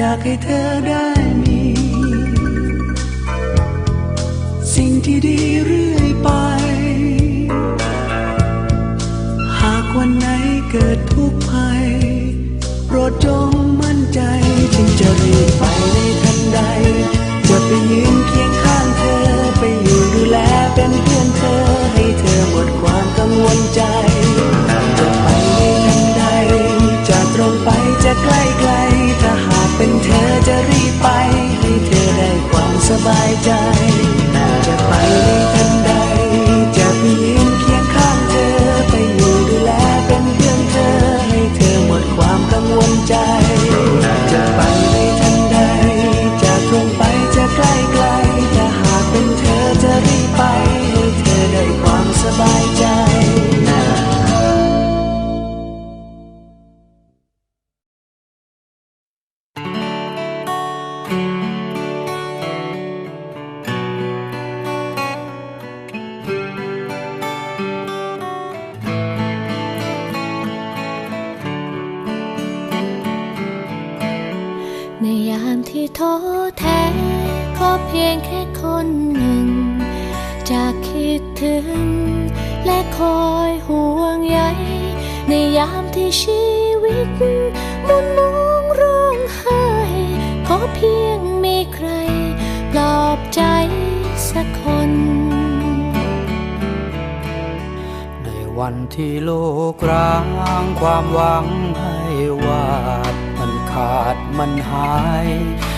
อยากให้เธอได้มี สิ่งที่ดีเรื่อยไป หากวันไหนเกิดทุกข์ภัยโปรดจงมั่นใจจึงจะรีบไปในทันใด จะไปยืน ที่ท้อแท้ก็เพียงแค่คนหนึ่ง จะคิดถึง และคอยห่วงใยในยามที่ชีวิตมุนมองร้องไห้ขอเพียงมีใคร ปลอบใจสักคน ในวันที่โลกร้างความหวังให้วาดมันขาดมันหาย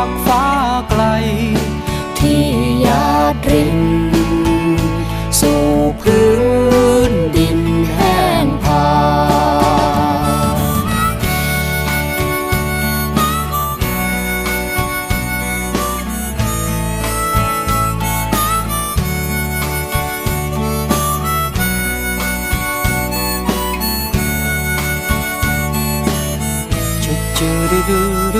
ากฟ้าไกล ที่หยาดริน สู่พื้นดินแห้งผากจุดจุดดู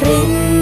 ring